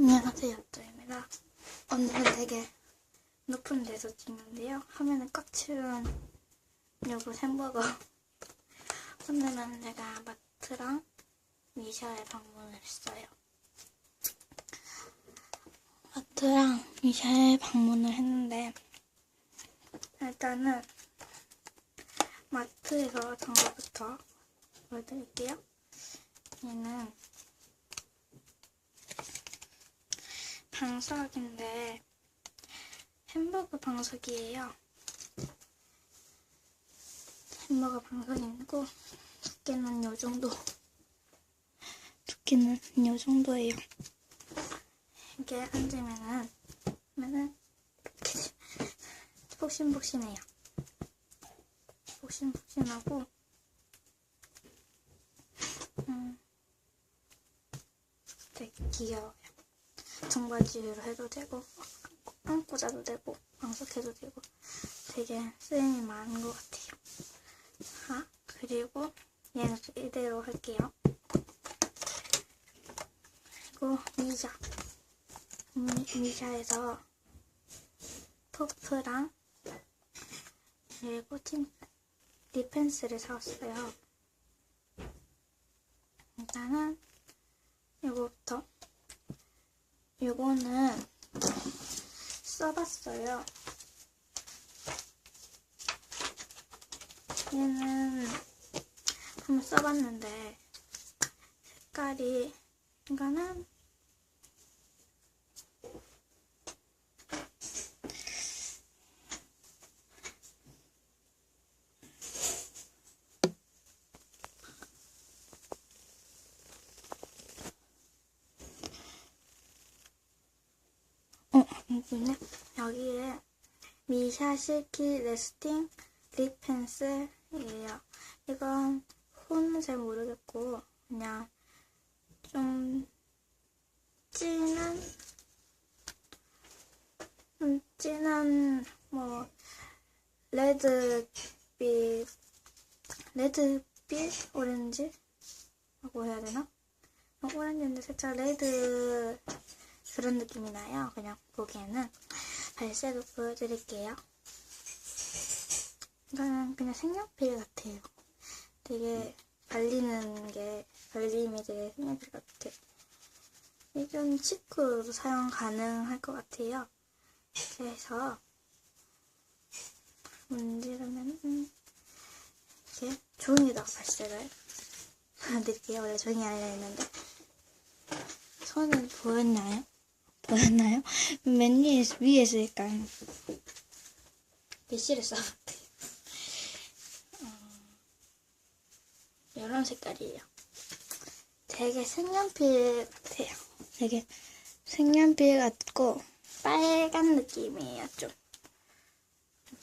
안녕하세요, 저입니다. 오늘은 되게 높은 데서 찍는데요. 화면에 꽉 채운 요거 햄버거. 오늘은 제가 마트랑 미샤에 방문을 했어요. 마트랑 미샤에 방문을 했는데 일단은 마트에서 산 거부터 보여드릴게요. 얘는 방석인데 햄버거 방석이에요. 햄버거 방석이고 두께는 요 정도. 두께는 요 정도예요. 이게 앉으면은 면은 이렇게 폭신폭신해요. 폭신폭신하고 음 되게 귀여워요. 청바지로 해도 되고 안고 자도 되고 방석해도 되고 되게 쓰임이 많은 것 같아요. 아 그리고 얘는 이대로 할게요. 그리고 미자 미, 미자에서 퍼프랑 그리고 틴 리펜스를 사왔어요. 일단은 이거부터 요거는 써봤어요. 얘는 한번 써봤는데 색깔이 이거는 어, 이거네. 여기에 미샤 실키 레스팅 립 펜슬이에요. 이건 폰은 잘 모르겠고 그냥 좀 진한 좀 진한 뭐 레드빛 레드빛 오렌지라고 해야 되나? 어, 오렌지인데 살짝 레드 그런 느낌이 나요. 그냥 보기에는 발색을 보여드릴게요. 이거는 그냥 색연필 같아요. 되게 발리는 게 발림이 되게 색연필 같아. 이좀 치크로도 사용 가능할 것 같아요. 그래서 문지르면 이렇게 종이에다 발색을 보여드릴게요. 원래 종이 아니라 했는데 손은 보였나요? 보였나요? 맨 위에, 위에서 약간 글씨를 써봤대요. 어, 이런 색깔이에요. 되게 색연필 같아요. 되게 색연필 같고 빨간 느낌이에요. 좀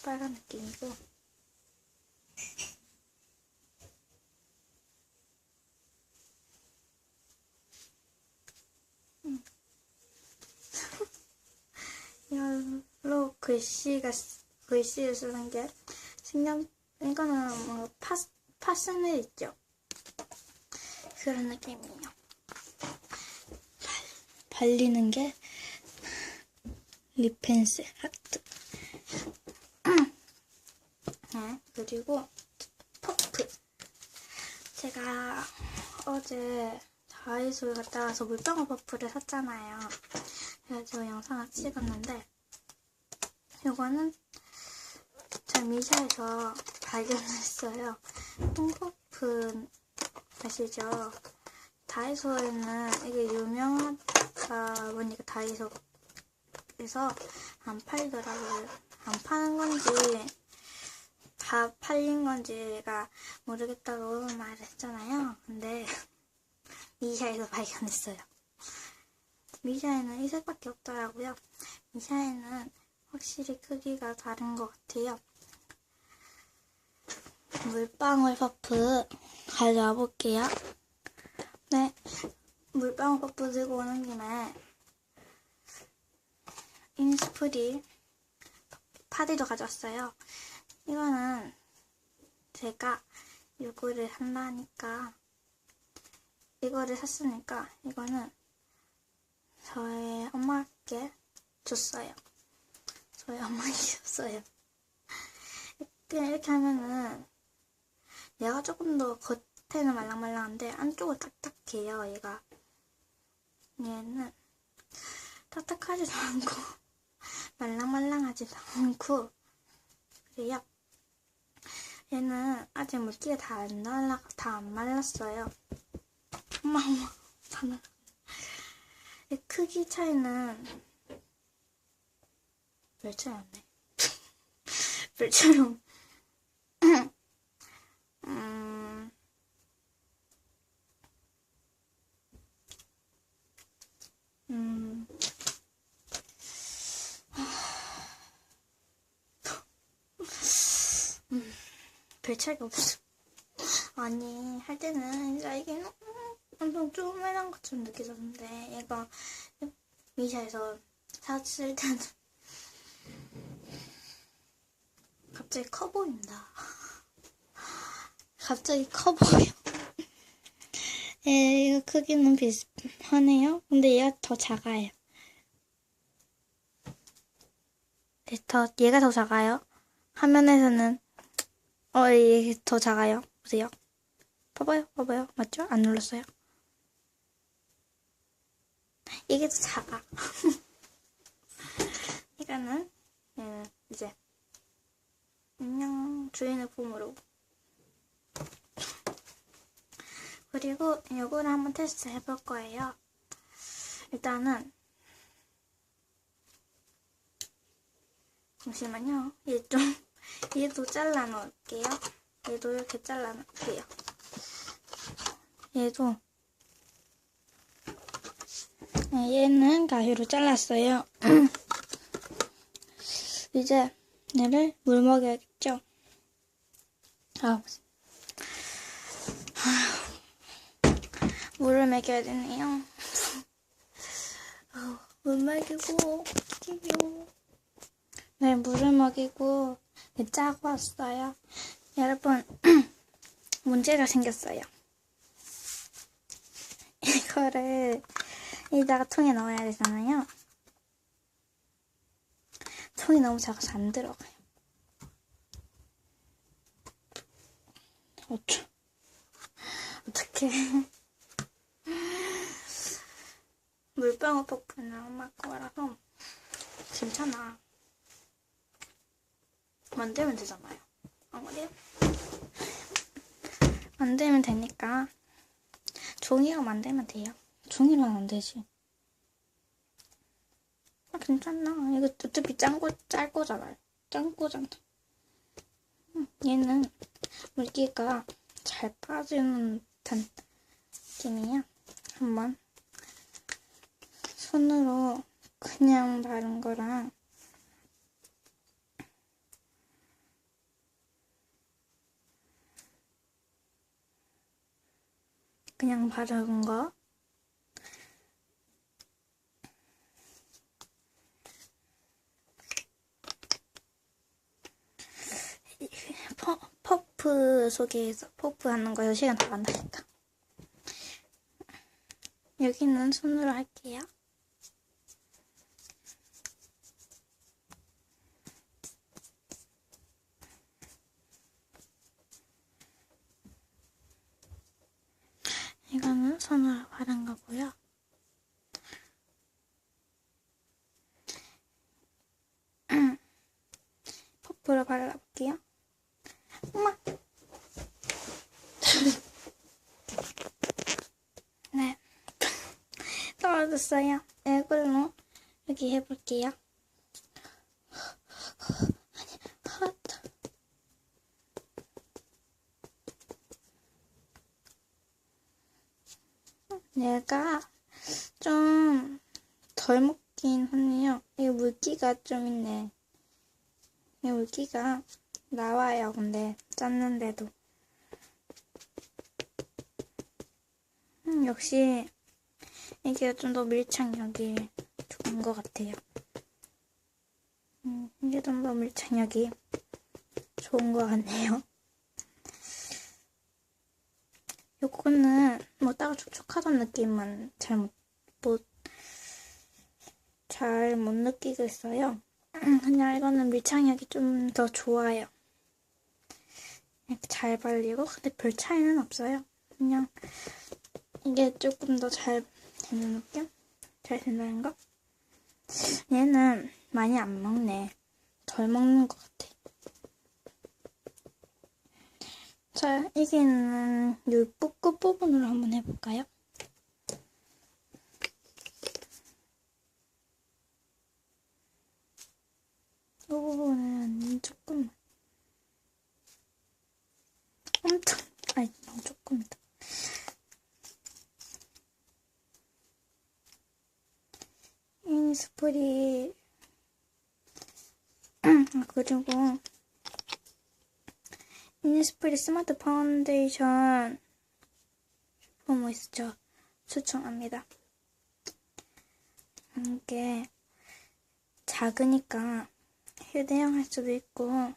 빨간 느낌이고 이걸로 글씨가 글씨를 쓰는 게 색연 이거는 뭔가 파 파스넬 있죠. 그런 느낌이에요. 발, 발리는 게 립펜슬 하트. 네, 그리고 퍼프. 제가 어제 다이소에 갔다 와서 물방울 퍼프를 샀잖아요. 그래서 영상을 찍었는데 이거는 저 미샤에서 발견했어요. 똥퍼프 아시죠? 다이소에는 이게 유명하다 보니까 다이소에서 안 팔더라고요. 안 파는 건지 다 팔린 건지가 모르겠다고 말했잖아요. 근데 미샤에서 발견했어요. 미샤에는 이 색밖에 없더라고요. 미샤에는 확실히 크기가 다른 것 같아요. 물방울 퍼프 가져와 볼게요. 네, 물방울 퍼프 들고 오는 김에 인스프리 파디도 가져왔어요. 이거는 제가 요거를 한다니까 이거를 샀으니까 이거는 저의 엄마께 줬어요. 저희 엄마께 줬어요. 그냥 이렇게 하면은 얘가 조금 더 겉에는 말랑말랑한데 안쪽은 딱딱해요. 얘가 얘는 딱딱하지도 않고 말랑말랑하지도 않고 그래요. 얘는 아직 물기가 다 안 날라 다 안 말랐어요. 엄마 엄마 다 날라. 이 크기 차이는 별 차이 안 나. 별처럼 음, 음, 음, 별 차이가 없어. 아니, 할 때는 진짜 이게 음, 엄청 쪼매난 것처럼 느껴졌는데, 얘가 미샤에서 샀을 때는 갑자기 커 보인다. 갑자기 커 보여. 예, 이거 크기는 비슷하네요. 근데 얘가 더 작아요. 네, 더, 얘가 더 작아요. 화면에서는, 어, 얘 더 작아요. 보세요. 봐봐요, 봐봐요. 맞죠? 안 눌렀어요. 이게 더 작아. 이거는, 얘는 이제, 안녕, 주인의 품으로. 그리고 요거를 한번 테스트 해볼 거예요. 일단은 잠시만요. 얘 좀 얘도 잘라 놓을게요. 얘도 이렇게 잘라 놓을게요. 얘도 네, 얘는 가위로 잘랐어요. 이제 얘를 물 먹여야겠죠? 아, 물을 먹여야 되네요. 어, 물 먹이고, 끼요. 네, 물을 먹이고, 네, 짜고 왔어요. 여러분, 문제가 생겼어요. 이거를 여기다가 통에 넣어야 되잖아요. 통이 너무 작아서 안 들어가요. 어쩌, 어떡해. 물방울 퍼프는 엄마 거라서 괜찮아. 만들면 되잖아요. 안 그래요? 만들면 되니까 종이로 만들면 돼요. 종이로는 안 되지. 아, 괜찮아. 이거 어차피. 짠 거잖아. 음, 얘는 물기가 잘 빠지는 듯한 느낌이야. 한번 손으로 그냥 바른 거랑 그냥 바른 거 퍼, 퍼프 속에서 퍼프 하는 거에서 시간 다 간다니까 여기는 손으로 할게요 이거는 손으로 바른 거고요. 퍼프로 발라볼게요. 엄마! 네. 떨어졌어요. 이걸로 여기 해볼게요. 아니, 핫. 얘가 좀 덜 먹긴 하네요. 이 물기가 좀 있네. 이 물기가 나와요. 근데 짰는데도. 음, 역시 이게 좀 더 밀착력이 좋은 것 같아요. 음, 이게 좀 더 밀착력이 좋은 것 같네요. 요거는 뭐 따로 촉촉하던 느낌은 잘 못, 못, 잘 못 느끼겠어요. 그냥 이거는 밀착력이 좀 더 좋아요. 잘 발리고 근데 별 차이는 없어요. 그냥 이게 조금 더 잘 되는 느낌? 잘 된다는 거? 얘는 많이 안 먹네. 덜 먹는 것 같아. 자, 이게는 요끝 부분으로 한번 해볼까요? 이 부분은 조금 엄청 아니 너무 조금이다. 인스프리 아 그리고 인스프리 스마트 파운데이션 슈퍼 있죠 추천합니다. 이게 작으니까 휴대용 할 수도 있고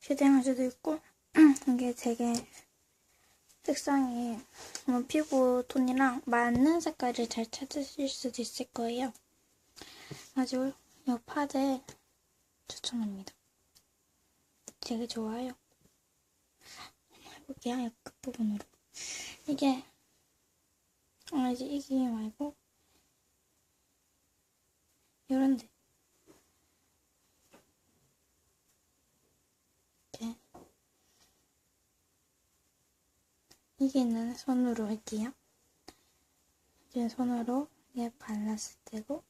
휴대용 할 수도 있고 이게 되게 색상이 뭐 피부 톤이랑 맞는 색깔을 잘 찾으실 수도 있을 거예요. 아주 이 파데 추천합니다. 되게 좋아요. 한번 해볼게요. 이 끝부분으로. 이게 아 이제 이게 말고 이런데 이렇게 이게는 손으로 할게요. 이제 손으로 이게 발랐을 때고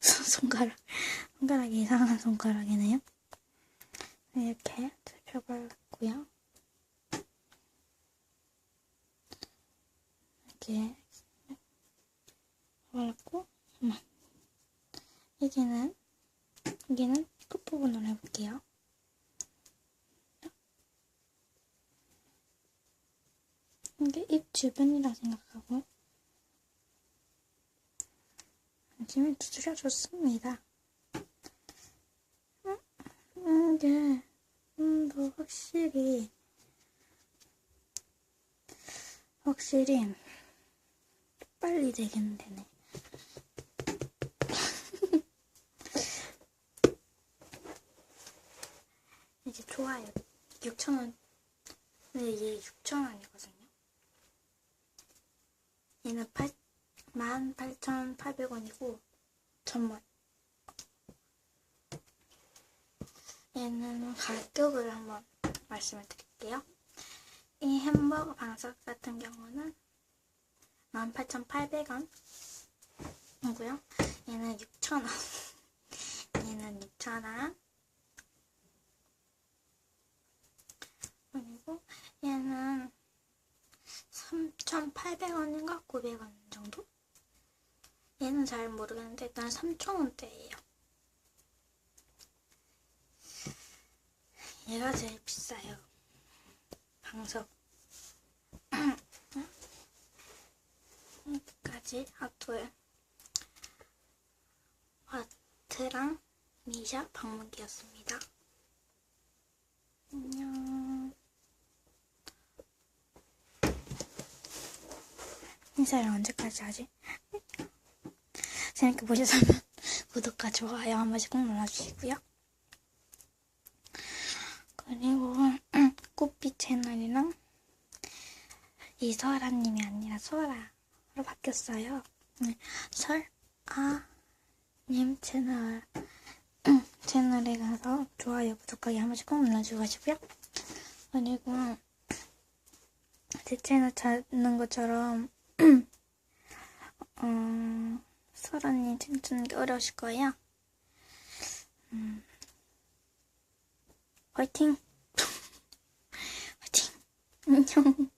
손가락 손가락이 이상한 손가락이네요. 이렇게 살펴 발랐고요. 이렇게 발랐고 그만. 여기는 여기는 끝부분으로 해볼게요. 이게 입 주변이라 생각하고 힘을 두드려 줬습니다. 음, 이게 좀 더 확실히 확실히 빨리 되긴 되네. 이제 좋아요. 6,000원. 근데 이게 6,000원이거든요. 얘는 8, 18,800원이고, 천원. 얘는 가격을 한번 말씀을 드릴게요. 이 햄버거 방석 같은 경우는 18,800원. 이고요. 얘는 6,000원. 얘는 6,000원. 그리고 3,800원인가 900원 정도? 얘는 잘 모르겠는데 일단 3,000원대예요. 얘가 제일 비싸요. 방석. 여기까지 아토의 아트랑 미샤 방문기였습니다. 안녕. 인사를 언제까지 하지? 재밌게 보셨다면 구독과 좋아요 한 번씩 꼭 눌러주시고요. 그리고 꽃빛 채널이랑 이설아님이 아니라 소라로 바뀌었어요. 네, 설아님 채널 채널에 가서 좋아요, 구독하기 한 번씩 꼭 눌러주고 가시고요. 그리고 제 채널 찾는 것처럼 어, 설아님 찾는 게 어려우실 거예요. 음, 화이팅! 화이팅! 안녕!